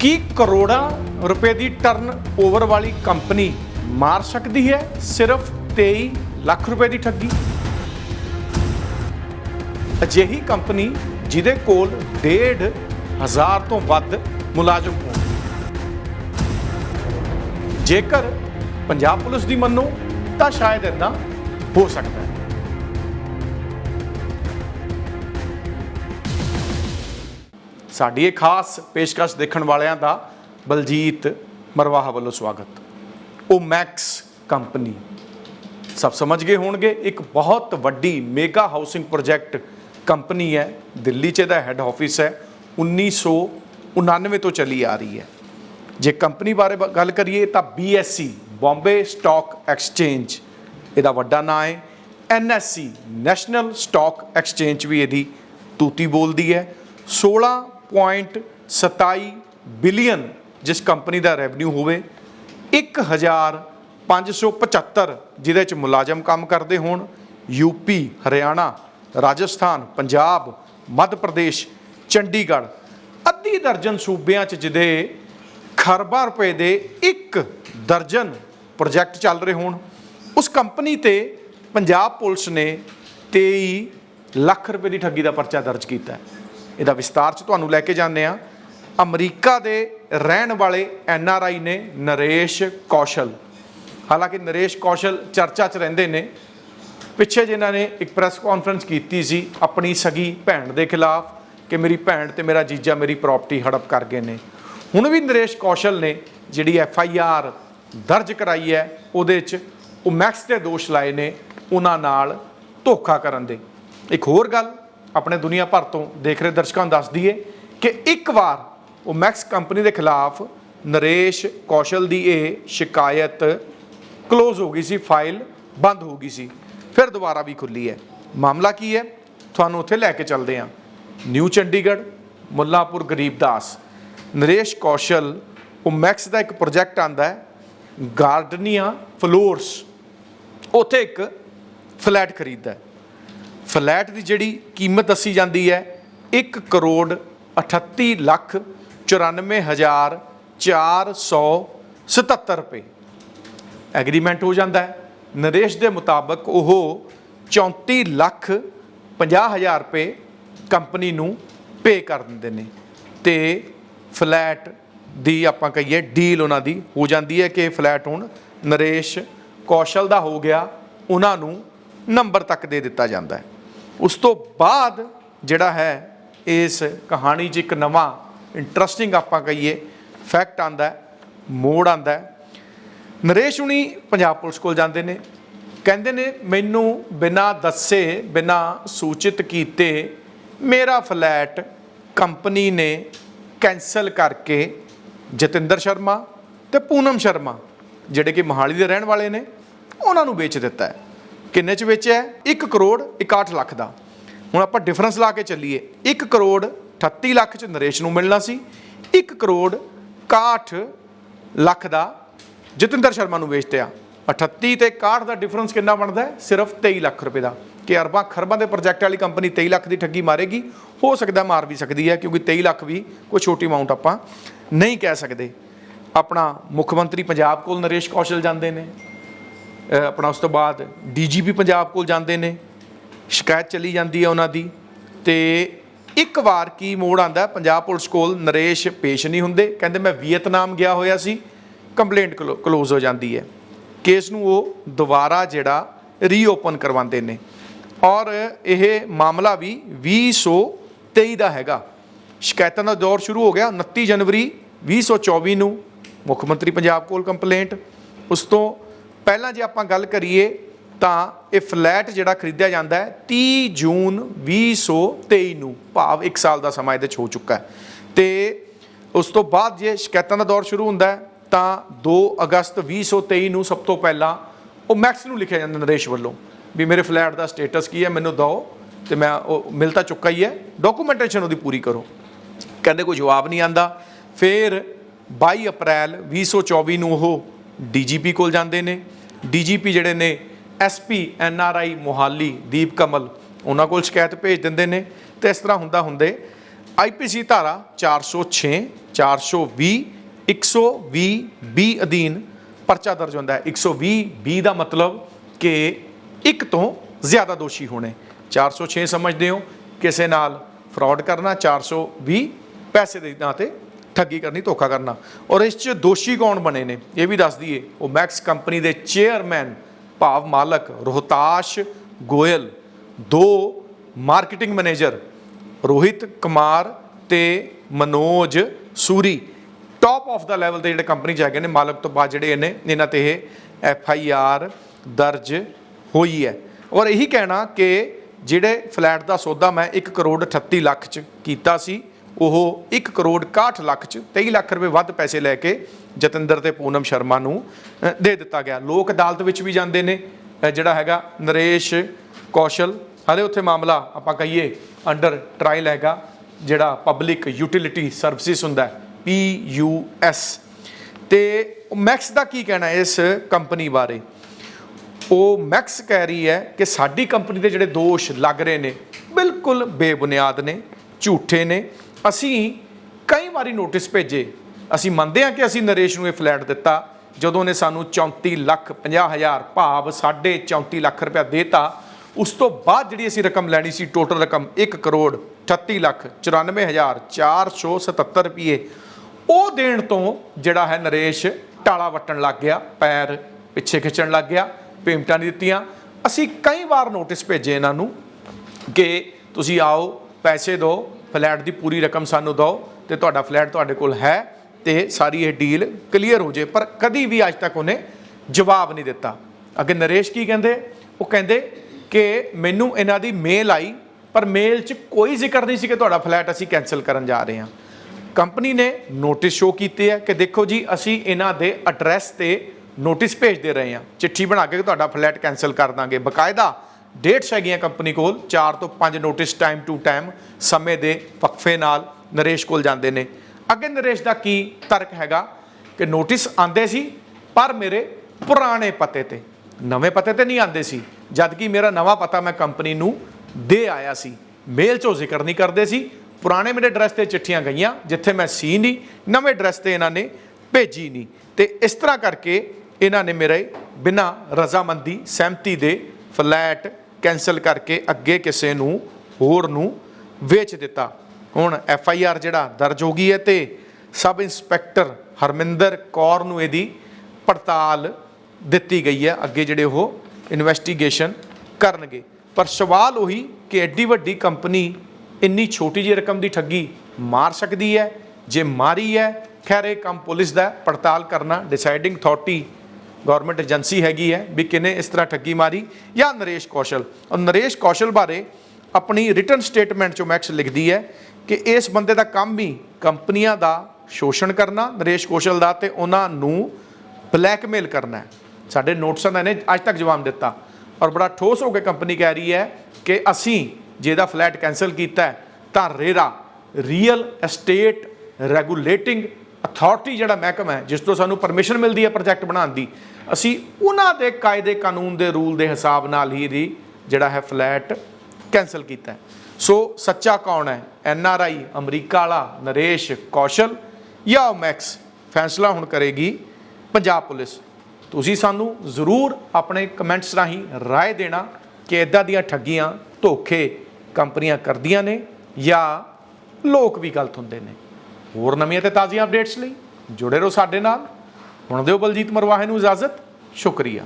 ਕੀ ਕਰੋੜਾਂ ਰੁਪਏ ਦੀ ਟਰਨ ਓਵਰ ਵਾਲੀ ਕੰਪਨੀ ਮਾਰ ਸਕਦੀ ਹੈ? ਸਿਰਫ 23 ਲੱਖ ਰੁਪਏ ਦੀ ਠੱਗੀ। ਅਜਿਹੀ ਕੰਪਨੀ ਜਿਹਦੇ ਕੋਲ 1.5 ਹਜ਼ਾਰ ਤੋਂ ਵੱਧ ਮੁਲਾਜ਼ਮ ਹੋਣ। ਜੇਕਰ ਪੰਜਾਬ ਪੁਲਿਸ ਦੀ ਮੰਨੋ, ਤਾਂ ਸ਼ਾਇਦ ਇਦਾਂ ਹੋ ਸਕਦਾ ਹੈ। ਸਾਡੀ ਇਹ ਖਾਸ ਪੇਸ਼ਕਸ਼ ਦੇਖਣ ਵਾਲਿਆਂ ਦਾ ਬਲਜੀਤ ਮਰਵਾਹਾ ਵੱਲੋਂ ਸਵਾਗਤ। ਉਹ ਮੈਕਸ ਕੰਪਨੀ। ਸਭ ਸਮਝ ਗਏ ਹੋਣਗੇ, ਇੱਕ ਬਹੁਤ ਵੱਡੀ ਮੇਗਾ ਹਾਊਸਿੰਗ ਪ੍ਰੋਜੈਕਟ ਕੰਪਨੀ ਹੈ, ਦਿੱਲੀ 'ਚ ਇਹਦਾ ਹੈੱਡ ਆਫਿਸ ਹੈ 1999 ਤੋਂ ਚੱਲੀ ਆ ਰਹੀ ਹੈ। ਜੇ ਕੰਪਨੀ ਬਾਰੇ ਬ- ਗੱਲ ਕਰੀਏ ਤਾਂ BSE ਬੰਬੇ ਸਟਾਕ ਐਕਸਚੇਂਜ ਇਹਦਾ ਵੱਡਾ ਨਾਂ ਹੈ। NSE ਨੈਸ਼ਨਲ ਸਟਾਕ ਐਕਸਚੇਂਜ ਵੀ ਇਹਦੀ ਤੂਤੀ ਬੋਲਦੀ ਹੈ। 16.27 ਬਿਲੀਅਨ ਜਿਸ ਕੰਪਨੀ ਦਾ ਰੈਵਨਿਊ ਹੋਵੇ 1575 ਜਿਹਦੇ ਚ ਮੁਲਾਜ਼ਮ ਕੰਮ ਕਰਦੇ ਹੋਣ ਯੂਪੀ ਹਰਿਆਣਾ, ਰਾਜਸਥਾਨ, ਪੰਜਾਬ, ਮੱਧ ਪ੍ਰਦੇਸ਼, ਚੰਡੀਗੜ੍ਹ, ਅੱਧੀ ਦਰਜਨ ਸੂਬਿਆਂ ਚ ਜਿਹਦੇ ਖਰਬਾਂ ਰੁਪਏ ਦੇ ਇੱਕ ਦਰਜਨ ਪ੍ਰੋਜੈਕਟ ਚੱਲ ਰਹੇ ਹੋਣ, ਉਸ ਕੰਪਨੀ ਤੇ ਪੰਜਾਬ ਪੁਲਿਸ ਨੇ 23 ਲੱਖ ਰੁਪਏ ਦੀ ਠੱਗੀ ਦਾ ਪਰਚਾ ਦਰਜ ਕੀਤਾ ਹੈ। ਇਹਦਾ ਵਿਸਤਾਰ ਚ ਤੁਹਾਨੂੰ ਲੈ ਕੇ ਜਾਂਦੇ ਆ ਅਮਰੀਕਾ ਦੇ ਰਹਿਣ ਵਾਲੇ ਐਨ ਆਰ ਆਈ ਨੇ ਨਰੇਸ਼ ਕੌਸ਼ਲ। ਹਾਲਾਂਕਿ ਨਰੇਸ਼ ਕੌਸ਼ਲ ਚਰਚਾ 'ਚ ਰਹਿੰਦੇ ਨੇ। ਪਿੱਛੇ ਜਿਨ੍ਹਾਂ ਨੇ ਇੱਕ ਪ੍ਰੈਸ ਕਾਨਫਰੰਸ ਕੀਤੀ ਸੀ ਆਪਣੀ ਸਗੀ ਭੈਣ ਦੇ ਖਿਲਾਫ ਕਿ ਮੇਰੀ ਭੈਣ ਤੇ ਮੇਰਾ ਜੀਜਾ ਮੇਰੀ ਪ੍ਰਾਪਰਟੀ ਹੜਪ ਕਰ ਗਏ ਨੇ। ਹੁਣ ਵੀ ਨਰੇਸ਼ ਕੌਸ਼ਲ ਨੇ ਜਿਹੜੀ ਐਫ ਆਈ ਆਰ ਦਰਜ ਕਰਾਈ ਹੈ, ਉਹਦੇ 'ਚ ਉਹ ਮੈਕਸ ਦੇ ਦੋਸ਼ ਲਾਏ ਨੇ, ਉਹਨਾਂ ਨਾਲ ਧੋਖਾ ਕਰਨ ਦੇ। ਇੱਕ ਹੋਰ ਗੱਲ ਆਪਣੇ ਦੁਨੀਆ ਭਰ ਤੋਂ ਦੇਖ ਰਹੇ ਦਰਸ਼ਕਾਂ ਨੂੰ ਦੱਸ ਦਈਏ ਕਿ ਇੱਕ ਵਾਰ ਉਹ ਮੈਕਸ ਕੰਪਨੀ ਦੇ ਖਿਲਾਫ ਨਰੇਸ਼ ਕੌਸ਼ਲ ਦੀ ਇਹ ਸ਼ਿਕਾਇਤ ਕਲੋਜ਼ ਹੋ ਗਈ ਸੀ ਫਾਈਲ ਬੰਦ ਹੋ ਗਈ ਸੀ। ਫਿਰ ਦੁਬਾਰਾ ਵੀ ਖੁੱਲੀ ਹੈ। ਮਾਮਲਾ ਕੀ ਹੈ? ਤੁਹਾਨੂੰ ਉੱਥੇ ਲੈ ਕੇ ਚੱਲਦੇ ਹਾਂ। ਨਿਊ ਚੰਡੀਗੜ੍ਹ, ਮੁੱਲਾਪੁਰ ਗਰੀਬਦਾਸ ਨਰੇਸ਼ ਕੌਸ਼ਲ, ਉਹ ਮੈਕਸ ਦਾ ਇੱਕ ਪ੍ਰੋਜੈਕਟ ਆਂਦਾ ਹੈ। ਗਾਰਡਨੀਆ ਫਲੋਰਸ ਉੱਥੇ ਇੱਕ ਫਲੈਟ ਖਰੀਦਦਾ ਹੈ। ਫਲੈਟ ਦੀ ਜਿਹੜੀ ਕੀਮਤ ਦੱਸੀ ਜਾਂਦੀ ਹੈ 1 ਕਰੋੜ 38 ਲੱਖ 94 ਹਜ਼ਾਰ 477 ਰੁਪਏ। ਐਗਰੀਮੈਂਟ ਹੋ ਜਾਂਦਾ ਹੈ। ਨਰੇਸ਼ ਦੇ ਮੁਤਾਬਕ ਉਹ 34 ਲੱਖ 50 ਹਜ਼ਾਰ ਰੁਪਏ ਕੰਪਨੀ ਨੂੰ ਪੇ ਕਰ ਦਿੰਦੇ ਨੇ। ਤੇ ਫਲੈਟ ਦੀ ਆਪਾਂ ਕਹੀਏ ਡੀਲ ਉਹਨਾਂ ਦੀ ਹੋ ਜਾਂਦੀ ਹੈ ਕਿ ਫਲੈਟ ਹੁਣ ਨਰੇਸ਼ ਕੌਸ਼ਲ ਦਾ ਹੋ ਗਿਆ, ਉਹਨਾਂ ਨੂੰ ਨੰਬਰ ਤੱਕ ਦੇ ਦਿੱਤਾ ਜਾਂਦਾ ਹੈ। ਉਸ ਤੋਂ ਬਾਅਦ ਜਿਹੜਾ ਹੈ, ਇਸ ਕਹਾਣੀ 'ਚ ਇੱਕ ਨਵਾਂ ਇੰਟਰਸਟਿੰਗ ਆਪਾਂ ਕਹੀਏ ਫੈਕਟ ਆਂਦਾ ਮੋੜ ਆਂਦਾ ਨਰੇਸ਼ ਹੁਣੀ ਪੰਜਾਬ ਪੁਲਿਸ ਕੋਲ ਜਾਂਦੇ ਨੇ। ਕਹਿੰਦੇ ਨੇ, ਮੈਨੂੰ ਬਿਨਾਂ ਦੱਸੇ, ਬਿਨਾਂ ਸੂਚਿਤ ਕੀਤੇ ਮੇਰਾ ਫਲੈਟ ਕੰਪਨੀ ਨੇ ਕੈਨਸਲ ਕਰਕੇ ਜਤਿੰਦਰ ਸ਼ਰਮਾ ਤੇ ਪੂਨਮ ਸ਼ਰਮਾ, ਜਿਹੜੇ ਕਿ ਮੋਹਾਲੀ ਦੇ ਰਹਿਣ ਵਾਲੇ ਨੇ, ਉਹਨਾਂ ਨੂੰ ਵੇਚ ਦਿੱਤਾ ਹੈ। ਕਿੰਨੇ ਚ ਵੇਚਿਆ? ਹੈ 1 ਕਰੋੜ 61 ਲੱਖ ਦਾ। ਹੁਣ ਆਪਾਂ ਡਿਫਰੈਂਸ ਲਾ ਕੇ ਚੱਲੀਏ। 1 ਕਰੋੜ 38 ਲੱਖ ਚ ਨਰੇਸ਼ ਨੂੰ ਮਿਲਣਾ ਸੀ। 1 ਕਰੋੜ 61 ਲੱਖ ਦਾ ਜਤਿੰਦਰ ਸ਼ਰਮਾ ਨੂੰ ਵੇਚਤਿਆ। 38 ਤੇ 61 ਦਾ ਡਿਫਰੈਂਸ ਕਿੰਨਾ ਬਣਦਾ ਹੈ? ਸਿਰਫ 23 ਲੱਖ ਰੁਪਏ ਦਾ। ਕਿ ਅਰਬਾਂ ਖਰਬਾਂ ਦੇ ਪ੍ਰੋਜੈਕਟ ਵਾਲੀ ਕੰਪਨੀ 23 ਲੱਖ ਦੀ ਠੱਗੀ ਮਾਰੇਗੀ। ਹੋ ਸਕਦਾ ਮਾਰ ਵੀ ਸਕਦੀ ਹੈ, ਕਿਉਂਕਿ 23 ਲੱਖ ਵੀ ਕੋਈ ਛੋਟੀ ਅਮਾਉਂਟ ਆਪਾਂ ਨਹੀਂ ਕਹਿ ਸਕਦੇ। ਆਪਣਾ ਮੁੱਖ ਮੰਤਰੀ ਪੰਜਾਬ ਕੋਲ ਨਰੇਸ਼ ਕੌਸ਼ਲ ਜਾਂਦੇ ਨੇ। ਆਪਣਾ ਉਸ ਤੋਂ ਬਾਅਦ ਡੀਜੀਪੀ ਪੰਜਾਬ ਕੋਲ ਜਾਂਦੇ ਨੇ, ਸ਼ਿਕਾਇਤ ਚਲੀ ਜਾਂਦੀ ਹੈ ਉਹਨਾਂ ਦੀ ਤੇ ਇੱਕ ਵਾਰ ਕੀ ਮੋੜ ਆਂਦਾ ਪੰਜਾਬ ਪੁਲਿਸ ਕੋਲ ਨਰੇਸ਼ ਪੇਸ਼ ਨਹੀਂ ਹੁੰਦੇ, ਕਹਿੰਦੇ ਮੈਂ ਵੀਅਤਨਾਮ ਗਿਆ ਹੋਇਆ ਸੀ, ਕੰਪਲੇਂਟ ਕਲੋਜ਼ ਹੋ ਜਾਂਦੀ ਹੈ। ਕੇਸ ਨੂੰ ਉਹ ਦੁਬਾਰਾ ਜਿਹੜਾ ਰੀਓਪਨ ਕਰਵਾਉਂਦੇ ਨੇ। ਔਰ ਇਹ ਮਾਮਲਾ ਵੀ 2023 ਦਾ ਹੈਗਾ। ਸ਼ਿਕਾਇਤਾਂ ਦਾ ਦੌਰ ਸ਼ੁਰੂ ਹੋ ਗਿਆ 29 ਜਨਵਰੀ 2024 ਨੂੰ। ਮੁੱਖ ਮੰਤਰੀ ਪੰਜਾਬ ਕੋਲ ਕੰਪਲੇਂਟ। ਉਸ ਤੋਂ ਪਹਿਲਾਂ ਜੇ ਆਪਾਂ ਗੱਲ ਕਰੀਏ ਤਾਂ ਇਹ ਫਲੈਟ ਜਿਹੜਾ ਖਰੀਦਿਆ ਜਾਂਦਾ ਹੈ 30 ਜੂਨ 2023 ਨੂੰ। ਭਾਵ 1 ਸਾਲ ਦਾ ਸਮਾਂ ਇਹਦੇ 'ਚ ਹੋ ਚੁੱਕਾ ਹੈ। ਤੇ ਉਸ ਤੋਂ ਬਾਅਦ ਜੇ ਸ਼ਿਕਾਇਤਾਂ ਦਾ ਦੌਰ ਸ਼ੁਰੂ ਹੁੰਦਾ ਹੈ, ਤਾਂ 2 ਅਗਸਤ 2023 ਨੂੰ ਸਭ ਤੋਂ ਪਹਿਲਾਂ ਉਹ ਮੈਕਸ ਨੂੰ ਲਿਖਿਆ ਜਾਂਦਾ ਨਰੇਸ਼ ਵੱਲੋਂ ਵੀ ਮੇਰੇ ਫਲੈਟ ਦਾ ਸਟੇਟਸ ਕੀ ਹੈ, ਮੈਨੂੰ ਦਿਓ ਤੇ ਮੈਂ ਉਹ ਮਿਲ ਤਾਂ ਚੁੱਕਾ ਹੀ ਹੈ। ਡਾਕੂਮੈਂਟੇਸ਼ਨ ਉਹਦੀ ਪੂਰੀ ਕਰੋ। ਕਹਿੰਦੇ ਕੋਈ ਜਵਾਬ ਨਹੀਂ ਆਂਦਾ। ਫਿਰ 22 ਅਪ੍ਰੈਲ 2024 ਨੂੰ ਉਹ ਡੀਜੀਪੀ ਕੋਲ ਜਾਂਦੇ ਨੇ। ਡੀਜੀਪੀ ਜਿਹੜੇ ਨੇ ਐਸਪੀ ਐਨਆਰਆਈ ਮੋਹਾਲੀ, ਦੀਪ ਕਮਲ, ਉਹਨਾਂ ਕੋਲ ਸ਼ਿਕਾਇਤ ਭੇਜ ਦਿੰਦੇ ਨੇ। ਤੇ ਇਸ ਤਰ੍ਹਾਂ ਹੁੰਦਾ ਹੁੰਦੇ ਆਈਪੀਸੀ ਧਾਰਾ 406 420 120 ਬੀ ਅਧੀਨ ਪਰਚਾ ਦਰਜ ਹੁੰਦਾ ਹੈ। 120 ਬੀ ਦਾ ਮਤਲਬ ਕਿ ਇੱਕ ਤੋਂ ਜ਼ਿਆਦਾ ਦੋਸ਼ੀ ਹੋਣੇ। 406 ਸਮਝਦੇ ਹੋ, ਕਿਸੇ ਨਾਲ ਫਰਾਡ ਕਰਨਾ 420 ਪੈਸੇ ਦੇ ਨਾਂ ਤੇ ਠੱਗੀ ਕਰਨੀ, ਧੋਖਾ ਕਰਨਾ। ਔਰ ਇਸ 'ਚ ਦੋਸ਼ੀ ਕੌਣ ਬਣੇ ਨੇ? ਇਹ ਵੀ ਦੱਸ ਦਈਏ, ਉਹ ਮੈਕਸ ਕੰਪਨੀ ਦੇ ਚੇਅਰਮੈਨ ਭਾਵ ਮਾਲਕ ਰੋਹਤਾਸ਼ ਗੋਇਲ, ਦੋ ਮਾਰਕੀਟਿੰਗ ਮੈਨੇਜਰ, ਰੋਹਿਤ ਕੁਮਾਰ ਤੇ ਮਨੋਜ ਸੂਰੀ। ਟਾਪ ਆਫ ਦਾ ਲੈਵਲ ਦੇ ਜਿਹੜੇ ਕੰਪਨੀ ਚ ਹੈਗੇ ਨੇ, ਮਾਲਕ ਤੋਂ ਬਾਅਦ ਜਿਹੜੇ ਇਹਨੇ, ਇਹਨਾਂ ਤੇ ਇਹ ਐਫ ਆਈ ਆਰ ਦਰਜ ਹੋਈ ਹੈ। ਔਰ ਇਹੀ ਕਹਿਣਾ ਕਿ ਜਿਹੜੇ ਫਲੈਟ ਦਾ ਸੌਦਾ ਮੈਂ 1 ਕਰੋੜ 38 ਲੱਖ ਚ ਕੀਤਾ ਸੀ ਉਹ 1 ਕਰੋੜ 61 ਲੱਖ ਚ 23 ਲੱਖ ਰੁਪਏ ਵੱਧ ਪੈਸੇ ਲੈ ਕੇ ਜਤਿੰਦਰ ਤੇ ਪੂਨਮ ਸ਼ਰਮਾ ਨੂੰ ਦੇ ਦਿੱਤਾ ਗਿਆ। ਲੋਕ ਅਦਾਲਤ ਵਿੱਚ ਵੀ ਜਾਂਦੇ ਨੇ ਜਿਹੜਾ ਹੈਗਾ ਨਰੇਸ਼ ਕੌਸ਼ਲ। ਹਾਲੇ ਉੱਥੇ ਮਾਮਲਾ ਆਪਾਂ ਕਹੀਏ ਅੰਡਰ ਟਰਾਇਲ ਹੈਗਾ, ਜਿਹੜਾ ਪਬਲਿਕ ਯੂਟਿਲਿਟੀ ਸਰਵਿਸਿਜ਼ ਹੁੰਦਾ ਹੈ ਪੀ ਯੂ ਐਸ ਤੇ ਮੈਕਸ ਦਾ ਕੀ ਕਹਿਣਾ ਇਸ ਕੰਪਨੀ ਬਾਰੇ? ਉਹ ਮੈਕਸ ਕਹਿ ਰਹੀ ਹੈ ਕਿ ਸਾਡੀ ਕੰਪਨੀ ਦੇ ਜਿਹੜੇ ਦੋਸ਼ ਲੱਗ ਰਹੇ ਨੇ, ਬਿਲਕੁਲ ਬੇਬੁਨਿਆਦ ਨੇ, ਝੂਠੇ ਨੇ। ਅਸੀਂ ਕਈ ਵਾਰੀ ਨੋਟਿਸ ਭੇਜੇ। ਅਸੀਂ ਮੰਨਦੇ ਹਾਂ ਕਿ ਅਸੀਂ ਨਰੇਸ਼ ਨੂੰ ਇਹ ਫਲੈਟ ਦਿੱਤਾ। ਜਦੋਂ ਨੇ ਸਾਨੂੰ 34 ਲੱਖ 50 ਹਜ਼ਾਰ ਭਾਵ ਸਾਢੇ 34 ਲੱਖ ਰੁਪਇਆ ਦੇਤਾ, ਉਸ ਤੋਂ ਬਾਅਦ ਜਿਹੜੀ ਅਸੀਂ ਰਕਮ ਲੈਣੀ ਸੀ ਟੋਟਲ ਰਕਮ 1 ਕਰੋੜ 38 ਲੱਖ 94 ਹਜ਼ਾਰ 477 ਰੁਪਏ, ਉਹ ਦੇਣ ਤੋਂ ਜਿਹੜਾ ਹੈ ਨਰੇਸ਼ ਟਾਲਾ ਵੱਟਣ ਲੱਗ ਗਿਆ, ਪੈਰ ਪਿੱਛੇ ਖਿੱਚਣ ਲੱਗ ਗਿਆ, ਪੇਮੈਂਟਾਂ ਨਹੀਂ ਦਿੱਤੀਆਂ। ਅਸੀਂ ਕਈ ਵਾਰ ਨੋਟਿਸ ਭੇਜੇ ਇਹਨਾਂ ਨੂੰ ਕਿ ਤੁਸੀਂ ਆਓ, ਪੈਸੇ ਦਿਓ ਫਲੈਟ ਦੀ ਪੂਰੀ ਰਕਮ ਸਾਨੂੰ ਦਿਓ ਤੇ ਤੁਹਾਡਾ ਫਲੈਟ ਤੁਹਾਡੇ ਕੋਲ ਹੈ ਤੇ ਸਾਰੀ ਇਹ ਡੀਲ ਕਲੀਅਰ ਹੋ ਜੇ। ਪਰ ਕਦੀ ਵੀ ਅੱਜ ਤੱਕ ਉਹਨੇ ਜਵਾਬ ਨਹੀਂ ਦਿੱਤਾ। ਅੱਗੇ ਨਰੇਸ਼ ਕੀ ਕਹਿੰਦੇ? ਉਹ ਕਹਿੰਦੇ ਕਿ ਮੈਨੂੰ ਇਹਨਾਂ ਦੀ ਮੇਲ ਆਈ, ਪਰ ਮੇਲ 'ਚ ਕੋਈ ਜ਼ਿਕਰ ਨਹੀਂ ਸੀ ਕਿ ਤੁਹਾਡਾ ਫਲੈਟ ਅਸੀਂ ਕੈਨਸਲ ਕਰਨ ਜਾ ਰਹੇ ਹਾਂ। ਕੰਪਨੀ ਨੇ ਨੋਟਿਸ ਸ਼ੋ ਕੀਤੇ ਹੈ ਕਿ ਦੇਖੋ ਜੀ, ਅਸੀਂ ਇਹਨਾਂ ਦੇ ਐਡਰੈਸ ਤੇ ਨੋਟਿਸ ਭੇਜਦੇ ਰਹੇ ਹਾਂ। ਚਿੱਠੀ ਬਣਾ ਕੇ ਤੁਹਾਡਾ ਫਲੈਟ ਕੈਨਸਲ ਕਰ ਦਾਂਗੇ। ਬਕਾਇਦਾ ਡੇਟਸ ਹੈਗੀਆਂ ਕੰਪਨੀ ਕੋਲ 4 ਤੋਂ 5 ਨੋਟਿਸ ਟਾਈਮ ਟੂ ਟਾਈਮ ਸਮੇਂ ਦੇ ਵਕਫੇ ਨਾਲ ਨਰੇਸ਼ ਕੋਲ ਜਾਂਦੇ ਨੇ। ਅੱਗੇ ਨਰੇਸ਼ ਦਾ ਕੀ ਤਰਕ ਹੈਗਾ? ਕਿ ਨੋਟਿਸ ਆਂਦੇ ਸੀ, ਪਰ ਮੇਰੇ ਪੁਰਾਣੇ ਪਤੇ ਤੇ, ਨਵੇਂ ਪਤੇ ਤੇ ਨਹੀਂ ਆਂਦੇ ਸੀ। ਜਦ ਕਿ ਮੇਰਾ ਨਵਾਂ ਪਤਾ ਮੈਂ ਕੰਪਨੀ ਨੂੰ ਦੇ ਆਇਆ ਸੀ। ਮੇਲ 'ਚੋਂ ਜ਼ਿਕਰ ਨਹੀਂ ਕਰਦੇ ਸੀ। ਪੁਰਾਣੇ ਮੇਰੇ ਐਡਰੈਸ ਤੇ ਚਿੱਠੀਆਂ ਗਈਆਂ, ਜਿੱਥੇ ਮੈਂ ਸੀ ਨਹੀਂ, ਨਵੇਂ ਐਡਰੈਸ ਤੇ ਇਹਨਾਂ ਨੇ ਭੇਜੀ ਨਹੀਂ। ਤੇ ਇਸ ਤਰ੍ਹਾਂ ਕਰਕੇ ਇਹਨਾਂ ਨੇ ਮੇਰੇ ਬਿਨਾਂ ਰਜ਼ਾਮੰਦੀ, ਸਹਿਮਤੀ ਦੇ ਫਲੈਟ ਕੈਨਸਲ ਕਰਕੇ ਅੱਗੇ ਕਿਸੇ ਨੂੰ ਹੋਰ ਨੂੰ ਵੇਚ ਦਿੱਤਾ। ਹੁਣ ਐਫ ਆਈ ਆਰ ਜਿਹੜਾ ਦਰਜ ਹੋ ਗਈ ਹੈ ਤੇ ਸਬ ਇੰਸਪੈਕਟਰ ਹਰਮਿੰਦਰ ਕੌਰ ਨੂੰ ਇਹਦੀ ਪੜਤਾਲ ਦਿੱਤੀ ਗਈ ਹੈ। ਅੱਗੇ ਜਿਹੜੇ ਉਹ ਇਨਵੈਸਟੀਗੇਸ਼ਨ ਕਰਨਗੇ। ਪਰ ਸਵਾਲ ਉਹੀ ਕਿ ਐਡੀ ਵੱਡੀ ਕੰਪਨੀ ਇੰਨੀ ਛੋਟੀ ਜਿਹੀ ਰਕਮ ਦੀ ਠੱਗੀ ਮਾਰ ਸਕਦੀ ਹੈ? ਜੇ ਮਾਰੀ ਹੈ, ਖੈਰ ਇਹ ਕੰਮ ਪੁਲਿਸ ਦਾ ਪੜਤਾਲ ਕਰਨਾ ਡਿਸਾਈਡਿੰਗ ਅਥਾਰਟੀ ਗਵਰਨਮੈਂਟ ਏਜੰਸੀ ਹੈਗੀ ਹੈ ਵੀ ਕਿਨੇ ਇਸ ਤਰ੍ਹਾਂ ਠੱਗੀ ਮਾਰੀ ਜਾਂ ਨਰੇਸ਼ ਕੌਸ਼ਲ। ਔਰ ਨਰੇਸ਼ ਕੌਸ਼ਲ ਬਾਰੇ ਆਪਣੀ ਰਿਟਰਨ ਸਟੇਟਮੈਂਟ ਚੋਂ ਮੈਕਸ ਲਿਖਦੀ ਹੈ ਕਿ ਇਸ ਬੰਦੇ ਦਾ ਕੰਮ ਹੀ ਕੰਪਨੀਆਂ ਦਾ ਸ਼ੋਸ਼ਣ ਕਰਨਾ, ਨਰੇਸ਼ ਕੌਸ਼ਲ ਦਾ ਤੇ ਉਹਨਾਂ ਨੂੰ ਬਲੈਕਮੇਲ ਕਰਨਾ ਸਾਡੇ ਨੋਟਿਸਾਂ ਦਾ ਇਹਨੇ ਅੱਜ ਤੱਕ ਜਵਾਬ ਦਿੱਤਾ। ਔਰ ਬੜਾ ਠੋਸ ਹੋ ਕੇ ਕੰਪਨੀ ਕਹਿ ਰਹੀ ਹੈ ਕਿ ਅਸੀਂ ਜਿਹਦਾ ਫਲੈਟ ਕੈਨਸਲ ਕੀਤਾ ਤਾਂ RERA real estate regulating authority ਜਿਹੜਾ ਮਹਿਕਮਾ ਹੈ, ਜਿਸ ਤੋਂ ਸਾਨੂੰ ਪਰਮਿਸ਼ਨ ਮਿਲਦੀ ਹੈ ਪ੍ਰੋਜੈਕਟ ਬਣਾਉਣ ਦੀ, ਅਸੀਂ ਉਹਨਾਂ ਦੇ ਕਾਇਦੇ ਕਾਨੂੰਨ ਦੇ ਰੂਲ ਦੇ ਹਿਸਾਬ ਨਾਲ ਹੀ ਦੀ ਜਿਹੜਾ ਹੈ ਫਲੈਟ ਕੈਨਸਲ ਕੀਤਾ ਸੋ ਸੱਚਾ ਕੌਣ ਹੈ? ਐਨ ਆਰ ਆਈ ਅਮਰੀਕਾ ਵਾਲਾ, ਨਰੇਸ਼, ਕੌਸ਼ਲ ਜਾਂ ਮੈਕਸ ਫੈਸਲਾ ਹੁਣ ਕਰੇਗੀ ਪੰਜਾਬ ਪੁਲਿਸ। ਤੁਸੀਂ ਸਾਨੂੰ ਜ਼ਰੂਰ ਆਪਣੇ ਕਮੈਂਟਸ ਰਾਹੀਂ ਰਾਏ ਦੇਣਾ ਕਿ ਇਦਾਂ ਦੀਆਂ ਠੱਗੀਆਂ ਧੋਖੇ ਕੰਪਨੀਆਂ ਕਰਦੀਆਂ ਨੇ ਜਾਂ ਲੋਕ ਵੀ ਗਲਤ ਹੁੰਦੇ ਨੇ। ਹੋਰ ਨਵੀਆਂ ਤੇ ਤਾਜ਼ੀਆਂ ਅਪਡੇਟਸ ਲਈ ਜੁੜੇ ਰਹੋ ਸਾਡੇ ਨਾਲ। ਹੁਣ ਦਿਓ ਬਲਜੀਤ ਮਰਵਾਹੇ ਨੂੰ ਇਜਾਜ਼ਤ। ਸ਼ੁਕਰੀਆ।